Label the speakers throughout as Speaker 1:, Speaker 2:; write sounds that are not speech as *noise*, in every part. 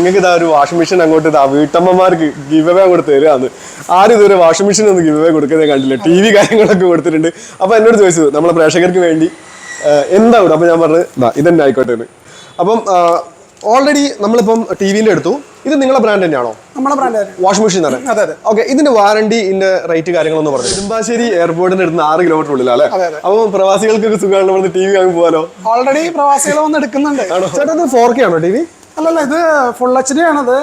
Speaker 1: നിങ്ങൾക്ക് ഇതാ ഒരു വാഷിംഗ് മെഷീൻ അങ്ങോട്ട് ഇതാ വീട്ടമ്മമാർക്ക് ഗിവ് അവേ അങ്ങോട്ട് തരാന്ന്. ആരും ഇതുവരെ വാഷിംഗ് മെഷീൻ ഒന്നും ഗിവ് അവേ കൊടുക്കുന്നത് കണ്ടില്ല. ടി വി കാര്യങ്ങളൊക്കെ കൊടുത്തിട്ടുണ്ട്. അപ്പൊ എന്നോട് ചോദിച്ചു നമ്മളെ പ്രേക്ഷകർക്ക് വേണ്ടി എന്താ ഇവിടെ? അപ്പൊ ഞാൻ പറഞ്ഞത് "ദാ, ഇതന്നെ ആയിക്കോട്ടെ എന്ന്." അപ്പം ഓൾറെഡി നമ്മളിപ്പം ടി വിന്റെ എടുത്തു ഇത് നിങ്ങളെ ബ്രാൻഡ് തന്നെയാണോ?
Speaker 2: നമ്മളെ ബ്രാൻഡ്
Speaker 1: വാഷിംഗ് മെഷീൻ തന്നെ
Speaker 2: അതെ അതെ.
Speaker 1: ഓക്കെ ഇതിന്റെ വാറണ്ടി ഇതിന്റെ റേറ്റ് കാര്യങ്ങളൊന്നും പറഞ്ഞു. നെടുമ്പാശ്ശേരി എയർപോർട്ടിന് അടുത്ത് ആറ് കിലോമീറ്റർ ഉള്ളിലല്ലേ
Speaker 2: അപ്പോൾ പ്രവാസികൾക്ക്
Speaker 1: അപ്പൊ പ്രവാസികൾക്ക് സുഖമാണ് ടി വി വാങ്ങി പോകാലോ
Speaker 2: ഓൾറെഡി പ്രവാസികൾ വന്ന് എടുക്കുന്നുണ്ട്.
Speaker 1: ചേട്ടാ ഫോർ കെ ആണോ ടി വി
Speaker 2: അല്ലല്ല ഇത് ഫുൾ എച്ച് ഡി ആണത്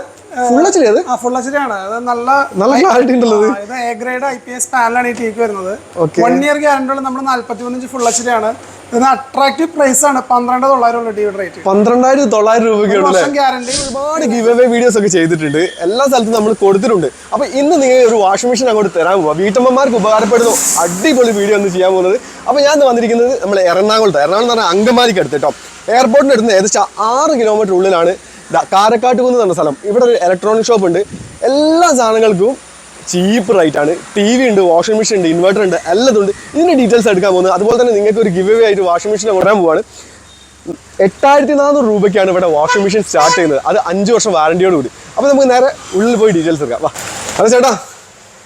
Speaker 1: ഫുൾ എച്ച് അത്
Speaker 2: ആ ഫുൾ എച്ച് ഡി ആണ് അത് നല്ല
Speaker 1: നല്ല ക്ലാരിറ്റി ഉണ്ടല്ലോ ഇത്.
Speaker 2: A grade I P S പാനലാണ് ഈ ടിക്ക് വരുന്നത്. വൺ ഇയർ ഗ്യാരണ്ടി ഉള്ള നമ്മുടെ നാല്പത്തി മൂന്നിഞ്ച് ഫുൾ എച്ച് ഡി ആണ് ഇതിന് അട്രാക്റ്റീവ് പ്രൈസ് ആണ്. പന്ത്രണ്ട് തൊള്ളായിരം ഉള്ള ടിവിയുടെ റേറ്റ്
Speaker 1: പന്ത്രണ്ടായിരത്തി തൊള്ളായിരം രൂപയ്ക്കുള്ള
Speaker 2: ഗ്യാരണ്ടി
Speaker 1: ഒരുപാട് ഗിവ് അവേ വീഡിയോസ് ഒക്കെ ചെയ്തിട്ടുണ്ട്. എല്ലാ സ്ഥലത്തും നമ്മൾ കൊടുത്തിട്ടുണ്ട്. അപ്പൊ ഇന്ന് നിങ്ങൾ ഒരു വാഷിംഗ് മെഷീൻ അങ്ങോട്ട് തരാൻ പോവാ. വീട്ടമ്മമാർക്ക് ഉപകാരപ്പെടുന്നു. അടിപൊളി വീഡിയോ ഒന്ന് ചെയ്യാൻ പോകുന്നത്. അപ്പൊ ഞാൻ വന്നിരിക്കുന്നത് നമ്മൾ എറണാകുളത്ത്. എറണാകുളം എന്ന് പറഞ്ഞാൽ അങ്കമാലിക്ക് അടുത്ത് കേട്ടോ എയർപോർട്ടിന് അടുത്ത് ഏകദേശം ആറ് കിലോമീറ്റർ ഉള്ളിലാണ് കാരക്കാട്ട് കുന്ന് എന്ന സ്ഥലം. ഇവിടെ ഒരു ഇലക്ട്രോണിക് ഷോപ്പ് ഉണ്ട്. എല്ലാ സാധനങ്ങൾക്കും ചീപ്പ് റേറ്റ് ആണ്. ടി വി ഉണ്ട് വാഷിംഗ് മെഷീൻ ഉണ്ട് ഇൻവെർട്ടർ ഉണ്ട് എല്ലാം ഉണ്ട്. ഇതിന്റെ ഡീറ്റെയിൽസ് എടുക്കാൻ പോകുന്നത്. അതുപോലെ തന്നെ നിങ്ങൾക്ക് ഒരു ഗിവ് ആയിട്ട് വാഷിംഗ് മെഷീൻ കൊണ്ടുവരാൻ പോവാണ്. എട്ടായിരത്തി നാനൂറ് രൂപയ്ക്കാണ് ഇവിടെ വാഷിംഗ് മെഷീൻ സ്റ്റാർട്ട് ചെയ്യുന്നത്. അത് അഞ്ച് വർഷം വാറണ്ടിയോട് കൂടി അപ്പോൾ നമുക്ക് നേരെ ഉള്ളിൽ പോയി ഡീറ്റെയിൽസ് എടുക്കാം. വാ. അതെ ചേട്ടാ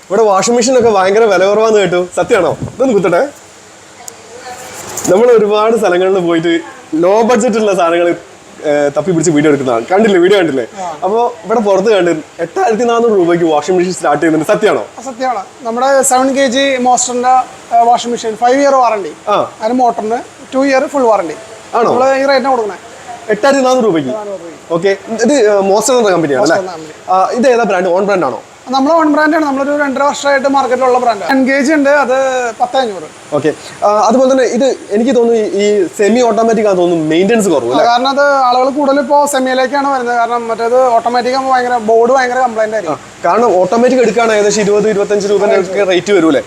Speaker 1: ഇവിടെ വാഷിംഗ് മെഷീൻ ഒക്കെ ഭയങ്കര വില കുറവാന്ന് കേട്ടു. സത്യമാണോ? ഇതൊന്ന് കുത്തട്ടെ. നമ്മൾ ഒരുപാട് സ്ഥലങ്ങളിൽ പോയിട്ട് ലോ ബഡ്ജറ്റുള്ള സാധനങ്ങൾ തപ്പി പിടിച്ച് വീഡിയോ എടുക്കുന്നതാണ് കണ്ടില്ലേ? വീഡിയോ കണ്ടില്ലേ? അപ്പോൾ ഇവിടെ പുറത്ത് കണ്ട് എട്ടായിരത്തി നാനൂറ് രൂപയ്ക്ക് വാഷിംഗ് മെഷീൻ സ്റ്റാർട്ട് ചെയ്യുന്നുണ്ട് സത്യമാണോ?
Speaker 2: സത്യമാണ്. നമ്മുടെ seven K G മോസ്റ്ററിന്റെ washing machine five year warranty അതിന് മോട്ടറിന് ടു ഇയർ ഫുൾ വാറണ്ടി
Speaker 1: ആണോ?
Speaker 2: ഈ റേറ്റിന് കൊടുക്കണേ.
Speaker 1: എട്ടായിരത്തി നാനൂറ് രൂപയ്ക്ക്? ഓക്കെ ഇത് മോസ്റ്റർ എന്ന കമ്പനിയാണ് അല്ലേ ഇത് ഏതാ ബ്രാൻഡ് ഓൺ ബ്രാൻഡ് ആണോ?
Speaker 2: നമ്മളെ ഓൺ ബ്രാൻഡാണ് നമ്മളൊരു രണ്ടര വർഷമായിട്ട് മാർക്കറ്റിലുള്ള ബ്രാൻഡ് എൻഗേജ് ഉണ്ട്. അത് പത്ത് അഞ്ഞൂറ്
Speaker 1: ഓക്കെ അതുപോലെ തന്നെ ഇത് എനിക്ക് തോന്നുന്നു ഈ- സെമി ഓട്ടോമാറ്റിക് തോന്നുന്നു മെയിന്റെനൻസ് കുറവ്
Speaker 2: കാരണം അത് ആളുകൾ കൂടുതൽ ഇപ്പോൾ സെമിയിലേക്കാണ് വരുന്നത്. കാരണം മറ്റേത് ഓട്ടോമാറ്റിക് ആകുമ്പോൾ ഭയങ്കര ബോർഡ് ഭയങ്കര കംപ്ലൈന്റ് ആയിരിക്കും.
Speaker 1: കാരണം ഓട്ടോമാറ്റിക് എടുക്കുകയാണ് ഏകദേശം ഇരുപത് ഇരുപത്തഞ്ച് രൂപേന്റെ റേറ്റ് വരൂലേ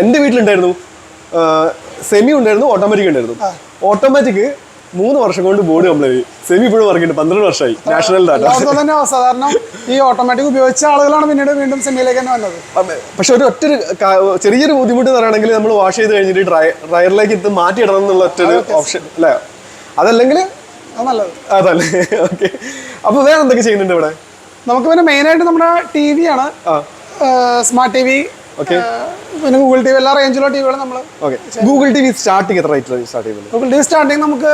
Speaker 1: എന്റെ വീട്ടിലുണ്ടായിരുന്നു. സെമി ഉണ്ടായിരുന്നു ഓട്ടോമാറ്റിക് ഉണ്ടായിരുന്നു. ഓട്ടോമാറ്റിക് മൂന്ന് വർഷം കൊണ്ട് ബോർഡ് കംപ്ലൈന്റ് സെമി ഇപ്പോഴും വർക്കുണ്ട് പന്ത്രണ്ട് വർഷമായി. നാഷണൽ ഡാറ്റ
Speaker 2: തന്നെ സാധാരണ ഈ ഓട്ടോമാറ്റിക് ഉപയോഗിച്ച ആളുകളാണ് പിന്നീട് വീണ്ടും സെമിയിലേക്ക് തന്നെ വന്നത്.
Speaker 1: പക്ഷെ ഒരു ഒറ്റ ചെറിയൊരു ബുദ്ധിമുട്ട് പറയുകയാണെങ്കിൽ നമ്മൾ വാഷ് ചെയ്ത് കഴിഞ്ഞിട്ട് ഡ്രൈ ഡ്രയറിലേക്ക് ഇത് മാറ്റി ഇടണം എന്നുള്ള ഒറ്റൊരു ഓപ്ഷൻ അല്ലേ? അതല്ലെങ്കിൽ അതല്ലേ? *laughs* ഓക്കെ അപ്പൊ വേറെ എന്തൊക്കെ ചെയ്യുന്നുണ്ട് ഇവിടെ?
Speaker 2: നമുക്ക് പിന്നെ മെയിനായിട്ട് നമ്മുടെ ടി വി ആണ്. സ്മാർട്ട് ടി വി പിന്നെ ഗൂഗിൾ ടി വി എല്ലാ റേഞ്ചിലുള്ള ടി വികളും നമ്മൾ
Speaker 1: okay Google T V starting എത്ര റേറ്റ് സ്റ്റാർട്ട് ചെയ്യുന്നത്
Speaker 2: ഗൂഗിൾ ടി വി സ്റ്റാർട്ടിങ് നമുക്ക്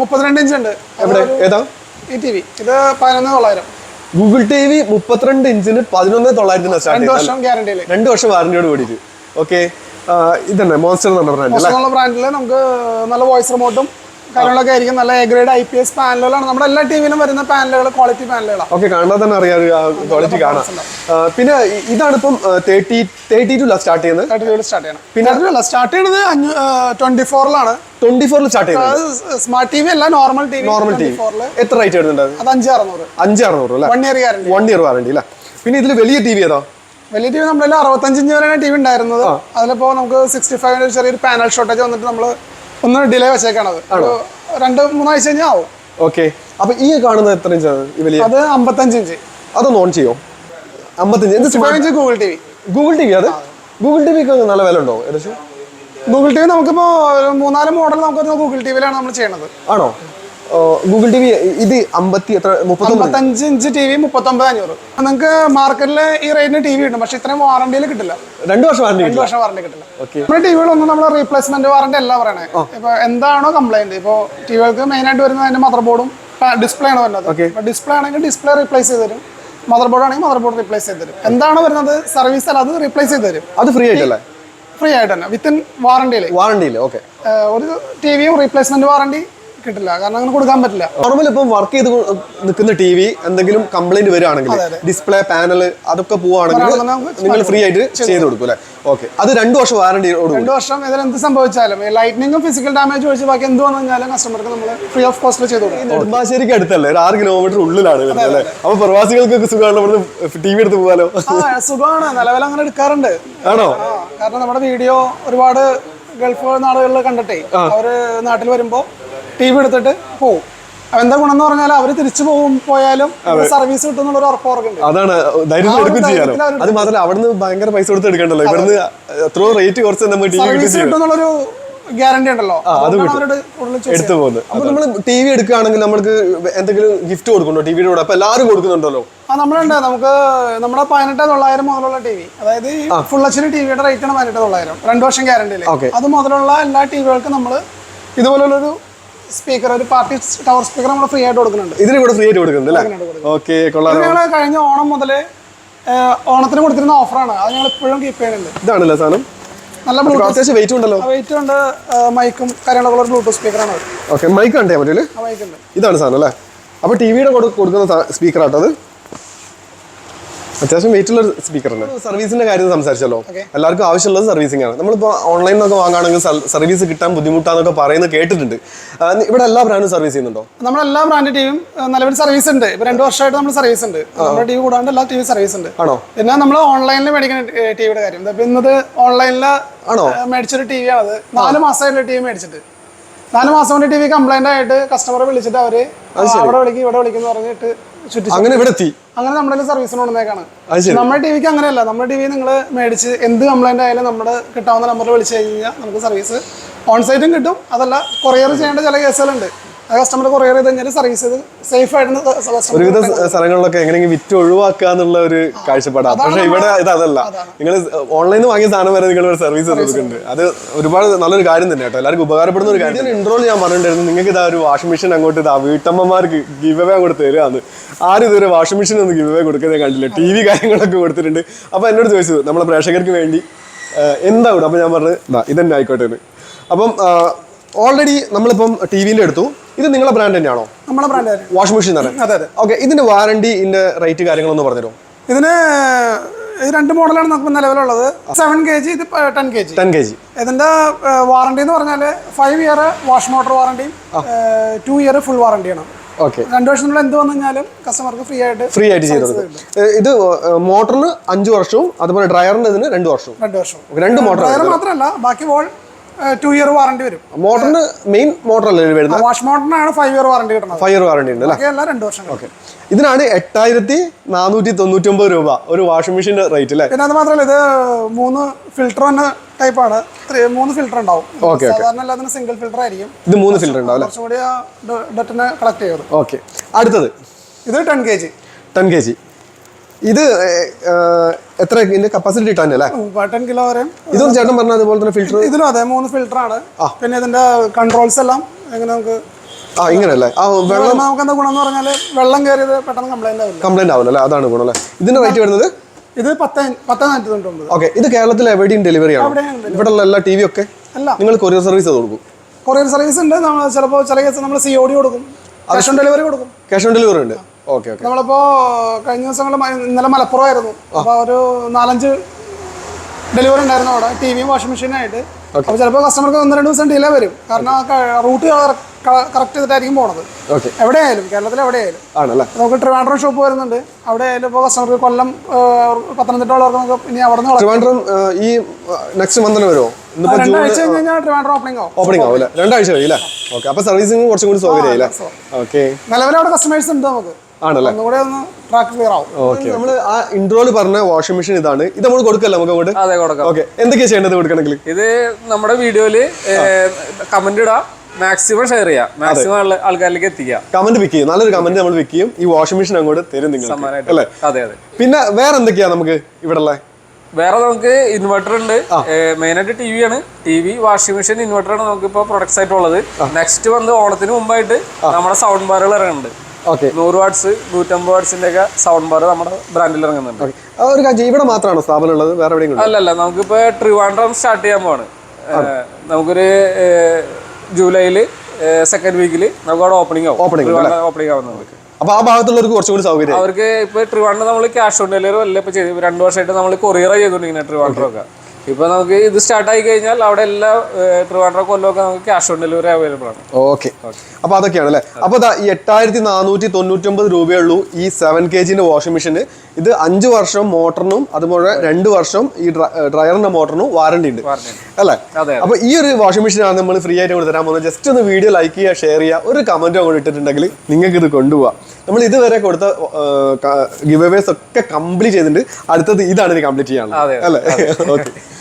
Speaker 2: മുപ്പത്തിരണ്ട് ഇഞ്ച് ഉണ്ട്.
Speaker 1: എവിടെ? ഏതാ?
Speaker 2: ഈ ടി വി ഇത് പതിനൊന്ന് തൊള്ളായിരം.
Speaker 1: ഗൂഗിൾ ടി വി മുപ്പത്തിരണ്ട് ഇഞ്ചിന് പതിനൊന്ന് തൊള്ളായിരത്തിന് സ്റ്റാർട്ട്
Speaker 2: രണ്ട് വർഷം ഗ്യാരണ്ടിയിൽ
Speaker 1: രണ്ട് വർഷം വാറന്റിയോട് കൂടിയിട്ട്. ഓക്കെ ഇതന്നെ മോൺസ്റ്റർ എന്ന് ബ്രാൻഡ്
Speaker 2: ബ്രാൻഡിൽ നമുക്ക് നല്ല വോയിസ് റിമോട്ടും കാര്യങ്ങളൊക്കെ ആയിരിക്കും. നല്ല A grade I P S പാനലുകളാണ്. നമ്മുടെ എല്ലാ ടീമിലും വരുന്ന പാനലുകൾ ക്വാളിറ്റി പാനലുകളാണ്.
Speaker 1: ഓക്കെ കാണാൻ തന്നെ അറിയാം ക്വാളിറ്റി കാണാം. പിന്നെ ഇതാണ് ഇപ്പം തേർട്ടി തേർട്ടി ടു സ്റ്റാർട്ട് ചെയ്യുന്നത്?
Speaker 2: തേർട്ടി ടു സ്റ്റാർട്ട് ചെയ്യണം. പിന്നെ സ്റ്റാർട്ട് അഞ്ഞൂ ട്വന്റി ഫോറിലാണ്
Speaker 1: ട്വന്റി ഫോറിൽ സ്റ്റാർട്ട് ചെയ്യുന്നത്?
Speaker 2: സ്മാർട്ട് ടി വി അല്ല normal T V
Speaker 1: normal T V എത്ര റേറ്റ് വരുന്നുണ്ട് അത്?
Speaker 2: അഞ്ച് അറുന്നൂറ്.
Speaker 1: അഞ്ച് അറുന്നൂറ് അല്ലേ?
Speaker 2: One year guarantee
Speaker 1: one year warranty അല്ലേ? പിന്നെ ഇതിൽ വലിയ ടി വി ഏതാ?
Speaker 2: വലിയ ടി വി നമ്മളെല്ലാം അറുപത്തഞ്ച് ഇഞ്ച് വരെയാണ് ടി വി ഉണ്ടായിരുന്നത്. അതിലിപ്പോ നമുക്ക് സിക്സ്റ്റി ഫൈവിന്റെ ചെറിയൊരു പാനൽ ഷോർട്ടേജ് വന്നിട്ട് നമ്മൾ ഒന്ന് ഡിലേ വെച്ചേക്കാണത്. രണ്ട് മൂന്നാഴ്ച കഴിഞ്ഞാൽ ആവും.
Speaker 1: ഓക്കെ അപ്പൊ ഈ കാണുന്നത് എത്ര ഇഞ്ചാണ് വലിയ?
Speaker 2: അത് അമ്പത്തഞ്ച് ഇഞ്ച്.
Speaker 1: അതൊന്ന് ഓൺ ചെയ്യോ? അമ്പത്തഞ്ച്. എന്ത്
Speaker 2: inch Google T V
Speaker 1: Google T V അത്? ഗൂഗിൾ ടി വിക്ക് നല്ല വില ഉണ്ടോ ഏകദേശം?
Speaker 2: ഗൂഗിൾ ടി വി നമുക്കിപ്പോ മൂന്നാൽ മോഡൽ നമുക്ക് ഗൂഗിൾ ടി വിയിലാണ് നമ്മൾ ചെയ്യണത്.
Speaker 1: ആണോ? ഗൂഗിൾ ടി വി ഇത് അമ്പത്തി എത്ര
Speaker 2: മുപ്പത്തഞ്ച് ഇഞ്ച് ടി വി മുപ്പത്തൊമ്പത് അഞ്ഞൂറ്. നിങ്ങൾക്ക് മാർക്കറ്റിൽ ഈ റേറ്റിന് ടി വി കിട്ടും പക്ഷെ ഇത്രയും വാറണ്ടിയിൽ കിട്ടില്ല.
Speaker 1: രണ്ട് വർഷം വാറണ്ടി
Speaker 2: രണ്ട് വർഷം വാറണ്ടി കിട്ടില്ല. നമ്മുടെ ടിവികളൊന്നും നമ്മൾ റീപ്ലേസ്മെന്റ് വാറണ്ടി അല്ല പറയണേ. ഇപ്പൊ എന്താണോ കംപ്ലൈന്റ് ഇപ്പൊ ടിവികൾക്ക് മെയിൻ ആയിട്ട് വരുന്നത് അതിന്റെ മദർ ബോർഡും ഡിസ്പ്ലേ ആണ് വരുന്നത്. ഡിസ്പ്ലേ ആണെങ്കിൽ ഡിസ്പ്ലേ റീപ്ലേസ് ചെയ്ത് തരും. മദർ ബോർഡ് ആണെങ്കിൽ മദർ ബോർഡ് റീപ്ലേസ് ചെയ്ത് തരും. എന്താണോ വരുന്നത്? സർവീസ് അല്ല അത് റീപ്ലേസ് ചെയ്ത് തരും.
Speaker 1: അത് ഫ്രീ ആയിട്ടല്ലേ?
Speaker 2: ഫ്രീ ആയിട്ട് തന്നെ വിത്തിൻ വാറണ്ടിയിൽ
Speaker 1: വാറണ്ടിയിൽ ഓക്കെ
Speaker 2: ഒരു ടി വിയും റീപ്ലേസ്മെന്റ് വാറണ്ടി കിട്ടില്ല. കാരണം അങ്ങനെ കൊടുക്കാൻ പറ്റില്ല.
Speaker 1: നോർമൽ ഇപ്പം വർക്ക് ചെയ്ത് നിൽക്കുന്ന ടി വി എന്തെങ്കിലും കംപ്ലൈന്റ് വരികയാണെങ്കിൽ ഡിസ്പ്ലേ പാനൽ അതൊക്കെ
Speaker 2: പോവാണെങ്കിൽ
Speaker 1: നിങ്ങൾ ഫ്രീ ആയിട്ട് ചെയ്ത് കൊടുക്കും അല്ലേ? ഓക്കെ അത് രണ്ട് വർഷം വാറണ്ടി
Speaker 2: രണ്ട് വർഷം ഇതിൽ എന്ത് സംഭവിച്ചാലും ലൈറ്റിനിങ്ങും ഫിസിക്കൽ ഡാമേജ് ഒഴിച്ച് ബാക്കി എന്ത് വന്നു കഴിഞ്ഞാലും കസ്റ്റമർക്ക് നമ്മൾ ഫ്രീ ഓഫ് കോസ്റ്റ് ചെയ്ത് കൊടുക്കും.
Speaker 1: നെടുമ്പാശ്ശേരിക്ക് അടുത്തല്ലേ? ഒരു ആറ് കിലോമീറ്റർ ഉള്ളിലാണ് വരുന്നത് അല്ലേ? അപ്പൊ പ്രവാസികൾക്ക് സുഖമാണ് ടി വി എടുത്ത് പോകാലോ?
Speaker 2: സുഖമാണ്. നിലവിൽ അങ്ങനെ എടുക്കാറുണ്ട്.
Speaker 1: ആണോ?
Speaker 2: കാരണം നമ്മുടെ വീഡിയോ ഒരുപാട് ഗൾഫ് നാടുകളിൽ കണ്ടിട്ടേ. അവർ നാട്ടിൽ വരുമ്പോ ടി വി എടുത്തിട്ട് പോവും. അപ്പൊ എന്താ ഗുണം എന്ന് പറഞ്ഞാൽ അവർ തിരിച്ചു പോകും പോയാലും സർവീസ് കിട്ടും എന്നുള്ള ഒരു ഉറപ്പ് അവർക്കുണ്ട്
Speaker 1: അതാണ് ധൈര്യം എടുക്കും ചെയ്യാലോ. അത് മാത്രമല്ല അവിടുന്ന് ഭയങ്കര പൈസ കൊടുത്ത് എടുക്കണ്ടല്ലോ. ഇവിടുന്ന് എത്രയോ റേറ്റ് കുറച്ച് നമ്മൾ ടി വി കിട്ടും
Speaker 2: സർവീസ്
Speaker 1: ചെയ്യും
Speaker 2: കിട്ടും. എന്നുള്ളൊരു ഗ്യാരണ്ടി ഉണ്ടല്ലോ choose
Speaker 1: എടുത്തു പോകുന്നത്. അപ്പൊ നമ്മൾ ടി വി എടുക്കുകയാണെങ്കിൽ നമ്മൾക്ക് എന്തെങ്കിലും ഗിഫ്റ്റ് കൊടുക്കണോ ടിവിയുടെ കൂടെ. അപ്പൊ എല്ലാവരും കൊടുക്കുന്നുണ്ടല്ലോ.
Speaker 2: ആ നമ്മളുണ്ട്. നമുക്ക് നമ്മുടെ പതിനെട്ട് തൊള്ളായിരം മുതലുള്ള ടി വി അതായത് ഫുൾ എച്ച് ഡി ടിവിയുടെ റേറ്റ് ആണ് പതിനെട്ട് തൊള്ളായിരം. രണ്ട് വർഷം
Speaker 1: ഗ്യാരണ്ടി.
Speaker 2: അത് മുതലുള്ള എല്ലാ ടിവികൾക്കും നമ്മൾ ഇതുപോലുള്ളൊരു സ്പീക്കർ ഒരു പാർട്ടി ടവർ സ്പീക്കർ നമ്മൾ ഫ്രീ ആയിട്ട് കൊടുക്കുന്നുണ്ട്.
Speaker 1: ഇതിന് ഇവിടെ ഫ്രീ ആയിട്ട് കൊടുക്കുന്നുണ്ട് അല്ലേ? ഓക്കെ കൊള്ളാം.
Speaker 2: ഞങ്ങൾ കഴിഞ്ഞ ഓണം മുതൽ ഓണത്തിന് കൊടുത്തിരുന്ന ഓഫറാണ്. അത് ഞങ്ങൾ ഇപ്പോഴും കീപ്പ് ചെയ്യുന്നുണ്ട്.
Speaker 1: ഇതാണല്ലേ സാധനം?
Speaker 2: നല്ല ബ്ലൂടൂത്ത്
Speaker 1: അത്യാവശ്യം വെയിറ്റ് ഉണ്ടല്ലോ.
Speaker 2: വെയിറ്റ് ഉണ്ട്. മൈക്കും കാര്യങ്ങളൊക്കെ ബ്ലൂടൂത്ത് സ്പീക്കറാണ്
Speaker 1: ഓക്കെ മൈക്ക് കണ്ടേ
Speaker 2: മറ്റേ ഉണ്ട്.
Speaker 1: ഇതാണ് സാധനം അല്ലേ? അപ്പോൾ ടിവിയുടെ വിയുടെ കൊടുക്കുന്ന സ്പീക്കർ ആട്ടോ അത്? അത്യാവശ്യം വെയിറ്റ് ഉള്ള സ്പീക്കർ ഉണ്ട്. സർവീസിന്റെ കാര്യം സംസാരിച്ചല്ലോ എല്ലാവർക്കും ആവശ്യമുള്ളത് സർവീസിംഗ് ആണ്. നമ്മളിപ്പോ ഓൺലൈനിൽ നിന്നൊക്കെ വാങ്ങുകയാണെങ്കിൽ സർവീസ് കിട്ടാൻ ബുദ്ധിമുട്ടാന്നൊക്കെ പറയുന്നത് കേട്ടിട്ടുണ്ട്. ഇവിടെ എല്ലാ ബ്രാൻഡും സർവീസ് ചെയ്യുന്നുണ്ടോ?
Speaker 2: നമ്മളെല്ലാ ബ്രാൻഡ് ടീവും നല്ലൊരു സർവീസ് ഉണ്ട്. ഇപ്പൊ രണ്ടു വർഷമായിട്ട് നമ്മൾ സർവീസ് ഉണ്ട്. നമ്മുടെ ടി വി കൂടാണ്ട് എല്ലാ ടി വി സർവീസ് ഉണ്ട്.
Speaker 1: ആണോ?
Speaker 2: പിന്നെ നമ്മൾ ഓൺലൈനിൽ മേടിക്കുന്ന ടിവിയുടെ കാര്യം. ഇന്നത് ഓൺലൈനിൽ
Speaker 1: ആണോ?
Speaker 2: മേടിച്ചൊരു ടി വി ആണത് നാല് മാസമായിട്ടുള്ള ടി വി മേടിച്ചിട്ട്. നാല് മാസം കൊണ്ട് ടി വി കംപ്ലൈന്റ് ആയിട്ട് കസ്റ്റമറെ വിളിച്ചിട്ട് അവർ അവിടെ വിളിക്കും ഇവിടെ വിളിക്കും പറഞ്ഞിട്ട്
Speaker 1: അങ്ങനെ ഇവിടെ എത്തി.
Speaker 2: അങ്ങനെ നമ്മുടെ സർവീസിന് കൊണ്ടുവന്നേക്കാണ് നമ്മുടെ ടി വിക്ക് അങ്ങനെയല്ല. നമ്മുടെ ടി വി നിങ്ങൾ മേടിച്ച് എന്ത് കംപ്ലൈന്റ് ആയാലും നമ്മുടെ കിട്ടാവുന്ന നമ്പറിൽ വിളിച്ചു കഴിഞ്ഞാൽ നമുക്ക് സർവീസ് ഓൺ സൈറ്റും കിട്ടും. അതല്ല കൊറിയർ ചെയ്യേണ്ട ചില കേസുകളുണ്ട് കസ്റ്റമർ കൊറിയർ ചെയ്ത് കഴിഞ്ഞാൽ സർവീസ് ചെയ്ത് സേഫ് ആയിട്ട്
Speaker 1: ഒരുവിധ സ്ഥലങ്ങളിലൊക്കെ എങ്ങനെയെങ്കിലും വിറ്റ് ഒഴിവാക്കുക എന്നുള്ള ഒരു കാഴ്ചപ്പാടാണ് പക്ഷേ ഇവിടെ ഇത് അതല്ല നിങ്ങൾ ഓൺലൈനിൽ നിന്ന് വാങ്ങിയ സാധനം വരെ നിങ്ങൾ സർവീസ് കൊടുക്കുന്നുണ്ട്. അത് ഒരുപാട് നല്ലൊരു കാര്യം തന്നെ കേട്ടോ. എല്ലാവർക്കും ഉപകാരപ്പെടുന്ന ഒരു കാര്യം ഇൻട്രോൾ ഞാൻ പറഞ്ഞിട്ടുണ്ടായിരുന്നു നിങ്ങൾക്ക് ഇതാ ഒരു വാഷിംഗ് മെഷീൻ അങ്ങോട്ട് ഇതാ വീട്ടമ്മമാർക്ക് ഗിവ് അവേ അങ്ങോട്ട് തരുകയാണ് ആരും ഇതുവരെ വാഷിംഗ് മെഷീൻ ഒന്നും ഗിവ് അവേ കൊടുക്കുന്നത് കണ്ടില്ല. ടി വി കാര്യങ്ങളൊക്കെ കൊടുത്തിട്ടുണ്ട്. അപ്പൊ എന്നോട് ചോദിച്ചു നമ്മളെ പ്രേക്ഷകർക്ക് വേണ്ടി എന്താ ഇവിടെ? അപ്പൊ ഞാൻ പറഞ്ഞത് "ദാ, ഇതന്നെ ആയിക്കോട്ടെ എന്ന്." അപ്പം ഓൾറെഡി നമ്മളിപ്പം ടി വിന്റെ എടുത്തു ഇത് നിങ്ങളെ ബ്രാൻഡ് തന്നെയാണോ?
Speaker 2: നമ്മുടെ ബ്രാൻഡ്
Speaker 1: വാഷിംഗ് മെഷീൻ തന്നെ.
Speaker 2: അതെ അതെ.
Speaker 1: ഓക്കെ ഇതിന്റെ വാറണ്ടി ഇതിന്റെ റേറ്റ് കാര്യങ്ങളൊന്നും പറഞ്ഞുതരും
Speaker 2: ഇതിന് ഇത് രണ്ട് മോഡലാണ് നമുക്ക് നിലവിലുള്ളത്. സെവൻ കെ ജി ഇത് ten K G
Speaker 1: ten K G
Speaker 2: ഇതിന്റെ വാറണ്ടി എന്ന് പറഞ്ഞാൽ ഫൈവ് ഇയർ വാഷ് മോട്ടർ വാറണ്ടിയും ടു ഇയർ ഫുൾ വാറണ്ടിയാണ്
Speaker 1: ഓക്കെ
Speaker 2: രണ്ട് വർഷത്തിനുള്ളിൽ എന്ത് വന്നു കഴിഞ്ഞാലും കസ്റ്റമർക്ക് ഫ്രീ ആയിട്ട്
Speaker 1: ഫ്രീ ആയിട്ട് ചെയ്തത് ഇത് മോട്ടറിന് അഞ്ച് വർഷവും അതുപോലെ ഡ്രയറിന് ഇതിന് രണ്ട് വർഷവും.
Speaker 2: രണ്ട് വർഷം.
Speaker 1: Okay, രണ്ട് മോട്ടർ
Speaker 2: ഡ്രയർ മാത്രമല്ല ബാക്കി വോൾ ടു ഇയർ വാറണ്ടി വരും.
Speaker 1: മോട്ടറിന് മെയിൻ മോട്ടർ അല്ലേ വരുന്നത്?
Speaker 2: വാഷ് മോട്ടറിനാണ് ഫൈവ് ഇയർ വാറണ്ടി കിട്ടുന്നത്.
Speaker 1: ഫൈവ് ഇയർ വാറണ്ടി ഉണ്ട് അല്ലേ?
Speaker 2: രണ്ട് വർഷം
Speaker 1: ഓക്കെ ഇതിനാണ് എട്ടായിരത്തി നാനൂറ്റി തൊണ്ണൂറ്റി ഒമ്പത് രൂപ ഒരു വാഷിംഗ് മെഷീന്റെ റേറ്റ് അല്ലേ?
Speaker 2: പിന്നെ അത് മാത്രമല്ല ഇത് മൂന്ന് ഫിൽറ്റർ തന്നെ ടൈപ്പാണ് മൂന്ന് ഫിൽറ്റർ ഉണ്ടാവും.
Speaker 1: ഓക്കെ
Speaker 2: സാധാരണ എല്ലാത്തിനും സിംഗിൾ ഫിൽറ്റർ ആയിരിക്കും.
Speaker 1: ഇത് മൂന്ന് ഫിൽറ്റർ ഉണ്ടാവും അല്ലേ?
Speaker 2: കുറച്ചുകൂടി ഡെറ്റിനെ കളക്ട് ചെയ്തത്
Speaker 1: ഓക്കെ അടുത്തത്?
Speaker 2: ഇത് ten K G
Speaker 1: ten K G ഇത് എത്ര ഇതിന്റെ കപ്പാസിറ്റി ടൺ അല്ലേ?
Speaker 2: ടെൻ കിലോ വരെ
Speaker 1: ഇതും ചേട്ടൻ പറഞ്ഞ അതുപോലെ തന്നെ ഫിൽറ്റർ
Speaker 2: ഇതിലും അതെ മൂന്ന് ഫിൽറ്റർ ആണ്. പിന്നെ ഇതിന്റെ കൺട്രോൾസ് എല്ലാം എങ്ങനെ നമുക്ക്
Speaker 1: ആ ഇങ്ങനെയല്ലേ? ആ വെള്ളം
Speaker 2: നമുക്ക് എന്താ ഗുണം എന്ന് പറഞ്ഞാൽ വെള്ളം കയറിയത് പെട്ടെന്ന് കംപ്ലൈന്റ് ആവില്ല.
Speaker 1: കംപ്ലൈന്റ് ആവില്ല അല്ലേ? അതാണ് ഗുണം അല്ലേ? ഇതിന്റെ റേറ്റ് വരുന്നത്?
Speaker 2: ഇത് പത്ത് പത്ത് നാനൂറ്റി തൊണ്ണൂറ്റൊമ്പത്
Speaker 1: ഓക്കെ ഇത് കേരളത്തിൽ എവിടെയും ഡെലിവറി ആണ്? ഇവിടെ ഉള്ള എല്ലാ ടി വി ഒക്കെ
Speaker 2: അല്ല.
Speaker 1: നിങ്ങൾ കൊറിയർ സർവീസ് കൊടുക്കും.
Speaker 2: കൊറിയർ സർവീസ് ഉണ്ട് നമ്മൾ ചിലപ്പോൾ ചില കേസ് നമ്മൾ സി ഡി കൊടുക്കും. ക്യാഷ് ഓൺ ഡെലിവറി കൊടുക്കും.
Speaker 1: ക്യാഷ് ഓൺ ഡെലിവറി ഉണ്ട്.
Speaker 2: നമ്മളിപ്പോ കഴിഞ്ഞ ദിവസങ്ങളിൽ ഇന്നലെ മലപ്പുറം ആയിരുന്നു അപ്പൊ ഒരു നാലഞ്ച് ഡെലിവറി ഉണ്ടായിരുന്നു അവിടെ ടി വിയും വാഷിംഗ് മെഷീനായിട്ട് അപ്പൊ ചിലപ്പോൾ കസ്റ്റമർക്ക് ഒന്ന് രണ്ട് ദിവസം ഡിലേ വരും. കാരണം റൂട്ട് കറക്റ്റ് ചെയ്തിട്ടായിരിക്കും പോണത്. എവിടെയായാലും കേരളത്തിൽ എവിടെയായാലും. നമുക്ക് ട്രിവാൻഡ്രം ഷോപ്പ് വരുന്നുണ്ട്. അവിടെ ആയാലും ഇപ്പോൾ കസ്റ്റമർക്ക് കൊല്ലം പത്തനംതിട്ട ഉള്ളവർക്ക് ഇനി അവിടെ
Speaker 1: ട്രിവാൻഡ്രം ഈ നെക്സ്റ്റ് വരുമോ
Speaker 2: രണ്ടാഴ്ച കഴിഞ്ഞാൽ ട്രിവാൻഡ്രം ഓപ്പണിംഗ് ആവും.
Speaker 1: ഓപ്പണിംഗ് ആവും അല്ലേ? രണ്ടാഴ്ച കഴിയില്ലേ ഓക്കെ. അപ്പൊ സർവീസിങ് കുറച്ചും കൂടി സൗകര്യമായില്ലേ? ഓക്കെ.
Speaker 2: നിലവിൽ അവിടെ കസ്റ്റമേഴ്സ് ഉണ്ട് നമുക്ക്.
Speaker 1: ആണല്ലേ?
Speaker 2: ഒന്നുകൂടെ ഒന്ന് ട്രാക്ക് ക്ലിയർ ആവും.
Speaker 1: നമ്മൾ ആ ഇൻട്രോയിൽ പറഞ്ഞ വാഷിംഗ് മെഷീൻ ഇതാണ്. ഇത് നമ്മൾ കൊടുക്കല്ലേ നമുക്ക് അങ്ങോട്ട്?
Speaker 3: അതെ കൊടുക്കാം.
Speaker 1: ഓക്കെ എന്തൊക്കെയാ ചെയ്യേണ്ടത് കൊടുക്കണമെങ്കിൽ?
Speaker 3: ഇത് നമ്മുടെ വീഡിയോയിൽ കമന്റ് ഇടാ മാക്സിമം ഷെയർ ചെയ്യാം. മാക്സിമം ആൾക്കാരിലേക്ക് എത്തിക്കാം
Speaker 1: കമന്റ് പിക്ക് ചെയ്യും. നല്ലൊരു കമന്റ് നമ്മൾ പിക്ക് ചെയ്യും. ഈ വാഷിംഗ് മെഷീൻ അങ്ങോട്ട് തരും നിങ്ങൾ അല്ലേ?
Speaker 3: അതെ അതെ.
Speaker 1: പിന്നെ വേറെ എന്തൊക്കെയാ നമുക്ക് ഇവിടെ ഉള്ള
Speaker 3: വേറെ നമുക്ക് ഇൻവെർട്ടർ ഉണ്ട്. മെയിൻ ആയിട്ട് ടി വി ആണ്. T V washing machine inverter ആണ് നമുക്ക് ഇപ്പോൾ പ്രൊഡക്ട്സ് ആയിട്ടുള്ളത് നെക്സ്റ്റ് വന്ന് ഓണത്തിന് മുമ്പായിട്ട് നമ്മുടെ സൗണ്ട് ബാറുകൾ ഇറങ്ങുന്നുണ്ട്.
Speaker 1: ഓക്കെ.
Speaker 3: നൂറ് വാട്ട്സ് നൂറ്റമ്പത് വാട്ട്സിന്റെ ഒക്കെ സൗണ്ട് ബാർ നമ്മുടെ ബ്രാൻഡിൽ ഇറങ്ങുന്നുണ്ട്.
Speaker 1: ഒരു കാര്യം ഇവിടെ മാത്രമാണോ സ്ഥാപനം ഉള്ളത് വേറെ എവിടെയും അല്ല
Speaker 3: അല്ലല്ല നമുക്കിപ്പോ ട്രിവാൻഡ്രം സ്റ്റാർട്ട് ചെയ്യാൻ പോവാണ്. നമുക്കൊരു ജൂലൈയിൽ സെക്കൻഡ് വീക്കിൽ നമുക്ക് അവിടെ ഓപ്പണിംഗ് ആവും.
Speaker 1: ഓപ്പണിംഗ്
Speaker 3: ഓപ്പണിംഗ് ഓപ്പണിംഗ് ആവുന്നത്
Speaker 1: അപ്പൊ ആ ഭാഗത്തുള്ളവർക്ക് കുറച്ചുകൂടി സൗകര്യം.
Speaker 3: അവർക്ക് ഇപ്പൊ ട്രിവാൻഡ്രം നമ്മൾ ക്യാഷ് ഓൺ ഡെലിവറി അല്ല ഇപ്പൊ ചെയ്ത്. രണ്ടു വർഷമായിട്ട് നമ്മൾ കൊറിയർ ചെയ്തോണ്ടിങ്ങനെ ട്രിവാൻഡ്രം ഒക്കെ. ഇപ്പൊ നമുക്ക് ഇത് സ്റ്റാർട്ട് ആയി കഴിഞ്ഞാൽ അവിടെ എല്ലാ ട്രിവാൻഡ്രം കൊല്ലമൊക്കെ നമുക്ക് ക്യാഷ് ഓൺ ഡെലിവറി അവൈലബിൾ ആണ്.
Speaker 1: ഓക്കെ. അപ്പൊ അതൊക്കെയാണ് അല്ലേ അപ്പൊ ദാ ഈ എട്ടായിരത്തി നാനൂറ്റി തൊണ്ണൂറ്റി ഒമ്പത് രൂപയുള്ളൂ ഈ സെവൻ കെ ജിന്റെ വാഷിംഗ് മെഷീന് ഇത് അഞ്ച് വർഷം മോട്ടറിനും അതുപോലെ രണ്ട് വർഷം ഈ ഡ്രയറിന്റെ മോട്ടറിനും വാറണ്ടി ഉണ്ട്. അല്ലേ. അപ്പൊ ഈ ഒരു വാഷിംഗ് മെഷീൻ ആണ് നമ്മൾ ഫ്രീ ആയിട്ട് കൊണ്ട് തരാൻ പോകുന്നത്. ജസ്റ്റ് ഒന്ന് വീഡിയോ ലൈക്ക് ചെയ്യുക ഷെയർ ചെയ്യുക ഒരു കമന്റ് അങ്ങോട്ട് ഇട്ടിട്ടുണ്ടെങ്കിൽ നിങ്ങൾക്ക് ഇത് കൊണ്ടുപോകാം നമ്മൾ ഇതുവരെ കൊടുത്ത ഗിവ് അവേസ് ഒക്കെ കംപ്ലീറ്റ് ചെയ്തിട്ടുണ്ട്. അടുത്തത് ഇതാണ് ഇത് കംപ്ലീറ്റ് ചെയ്യാനുള്ളത്. അല്ലേ? ഓക്കെ *laughs*